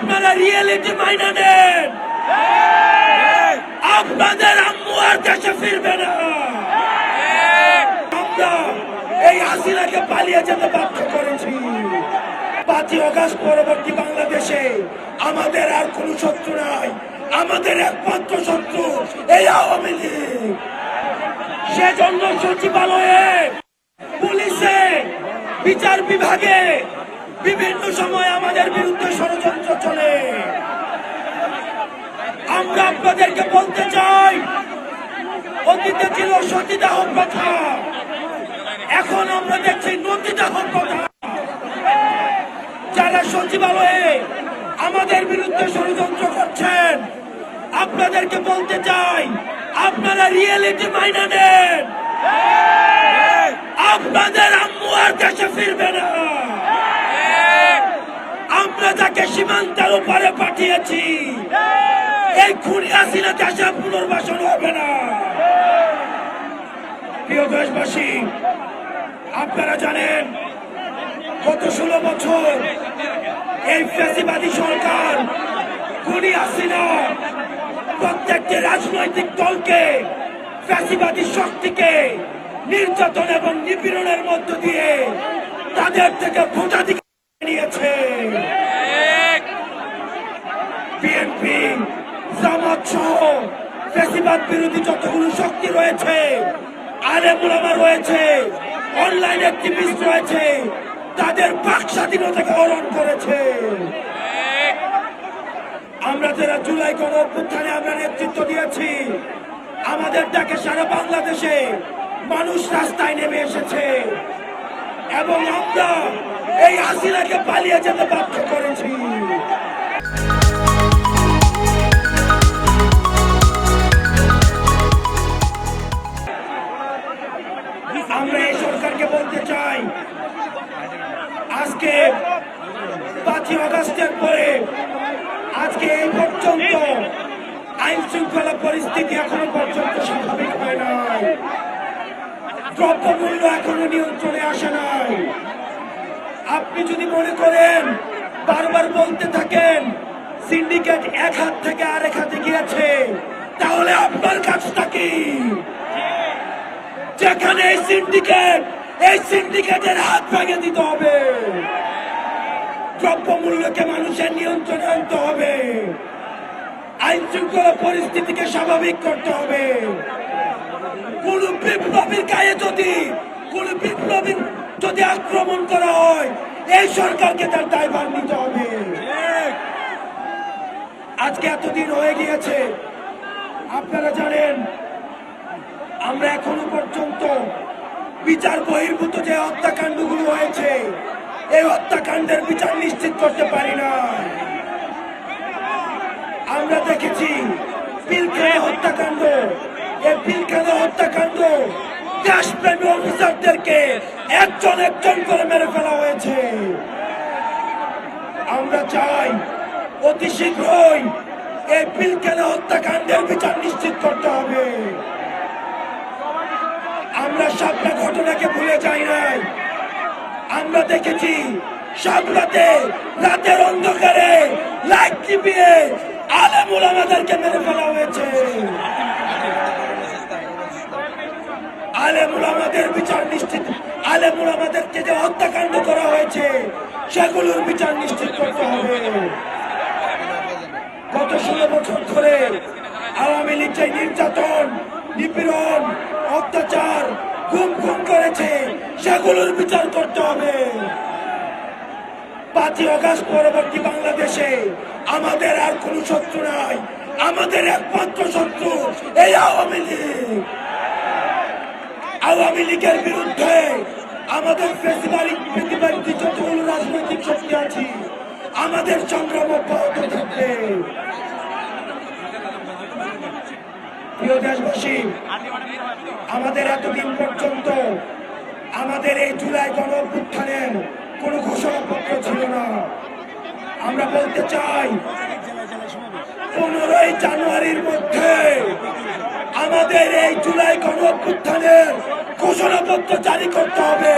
আপনারা রিয়েলিটি মাইনা নেন। আপনাদের আম্মু আর দেশে ফিরবে না। আমরা এই হাসিনাকে পালিয়ে যেতে বাধ্য করেছি। পাঁচই অগাস্ট পরবর্তী বাংলাদেশে আমাদের আর কোনো শত্রু নাই। আমাদের একমাত্র শত্রু এই আওয়ামী লীগ। সেজন্য সচিবালয়ে, পুলিশে, বিচার বিভাগে বিভিন্ন সময় আমাদের বিরুদ্ধে ষড়যন্ত্র চলে আমরা আপনাদেরকে বলতে চাই, অতীতে ছিল সতীদাহ কথা এখন আমরা দেখছি নদীদাহ কথা যারা সচিবালয়ে আমাদের বিরুদ্ধে ষড়যন্ত্র করছেন, আপনাদেরকে বলতে চাই, আপনারা রিয়েলিটি মাইনা নেন। আপনাদের আম্মু আর দেশে ফিরবে না। আমরা তাকে সীমান্তের উপরে পাঠিয়েছি এই খুনি হাসিনা দেশে পুনর্বাসন হবে না। প্রিয় দেশবাসী, আপনারা জানেন গত ষোলো বছর এই ফ্যাসিবাদী সরকার, খুনি হাসিনা প্রত্যেকটি রাজনৈতিক দলকে ফ্যাসিবাদী শক্তিকে নির্যাতন এবং নিপীড়নের মধ্য দিয়ে তাদের থেকে ভোটাধিকার নিয়েছে। সহ ফ্যাসিবাদ বিরোধী যতগুলো শক্তি রয়েছে আলেমুলামা রয়েছে অনলাইন অ্যাক্টিভিস্ট রয়েছে, তাদের বাক স্বাধীনতাকে হরণ করেছে। আমরা যারা জুলাই গণ অভ্যুত্থানে আমরা নেতৃত্ব দিয়েছি, আমাদের ডাকে সারা বাংলাদেশে মানুষ রাস্তায় নেমে এসেছে। এবং আমরা এই হাসিনাকে পালিয়ে যেতে বাধ্য করেছি। আইন শৃঙ্খলা পরিস্থিতি এখনও পর্যন্ত স্বাভাবিক হয় নাই। দ্রব্যমূল্য এখনও নিয়ন্ত্রণে আসে নাই। আপনি যদি মনে করেন, বারবার বলতে থাকেন, সিন্ডিকেট এক হাত থেকে আরেক হাতে গিয়েছে, তাহলে আপনার কাজটা কি? যেখানে এই সিন্ডিকেট, এই সিন্ডিকেটের হাত ভেঙে দিতে হবে। দ্রব্যমূল্যকে মানুষের নিয়ন্ত্রণে আনতে হবে। আইন শৃঙ্খলা পরিস্থিতিকে স্বাভাবিক করতে হবে। কোন বিপ্লবীর গায়ে যদি, কোন বিপ্লবীর যদি আক্রমণ করা হয়, এই সরকারকে তার দায়ভার নিতে হবে। আজকে এতদিন হয়ে গিয়েছে, আপনারা জানেন, আমরা এখনও পর্যন্ত বিচার বহির্ভূত যে হত্যাকাণ্ডগুলো হয়েছে, এই হত্যাকাণ্ডের বিচার নিশ্চিত করতে পারি না দেখেছি। পিলখানা হত্যাকাণ্ড। এই পিলখানা হত্যাকাণ্ড, দেশপ্রেমী অফিসারদেরকে একজন একজন করে মেরে ফেলা হয়েছে। আমরা চাই অতি শীঘ্রই এই পিলখানা হত্যাকাণ্ডের বিচার নিশ্চিত করতে হবে। আমরা সবটা ঘটনাকে ভুলে যাই নাই। আমরা দেখেছি সব রাতে রাতের অন্ধকারে লাইট টিপিয়ে আলেমুল আমাদেরকে মেরে ফেলা হয়েছে। আলেমুল আমাদের বিচার নিশ্চিত। আলেমুল আমাদেরকে যে হত্যাকাণ্ড করা হয়েছে, সেগুলোর বিচার নিশ্চিত করতে হবে। গত ষোলো বছর ধরে আওয়ামী লীগ নির্যাতন, নিপীড়ন, অত্যাচার, গুম খুন করেছে, সেগুলোর বিচার করতে হবে। পাঁচই অগাস্ট পরবর্তী বাংলাদেশে আমাদের আর কোন শত্রু নাই। আমাদের একমাত্র শত্রু এই আওয়ামী লীগ। আওয়ামী লীগের বিরুদ্ধে আমাদের রাজনৈতিক শক্তি আছে, আমাদের সংগ্রাম অব্যাহত থাকবে। প্রিয় দেশবাসী, আমাদের এতদিন পর্যন্ত আমাদের এই জুলাই গণ কোনো ঘোষণাপত্র ছিল না। আমরা বলতে চাই, পনেরোই জানুয়ারির মধ্যে আমাদের এই জুলাই গণ অভ্যুত্থানের ঘোষণাপত্র জারি করতে হবে।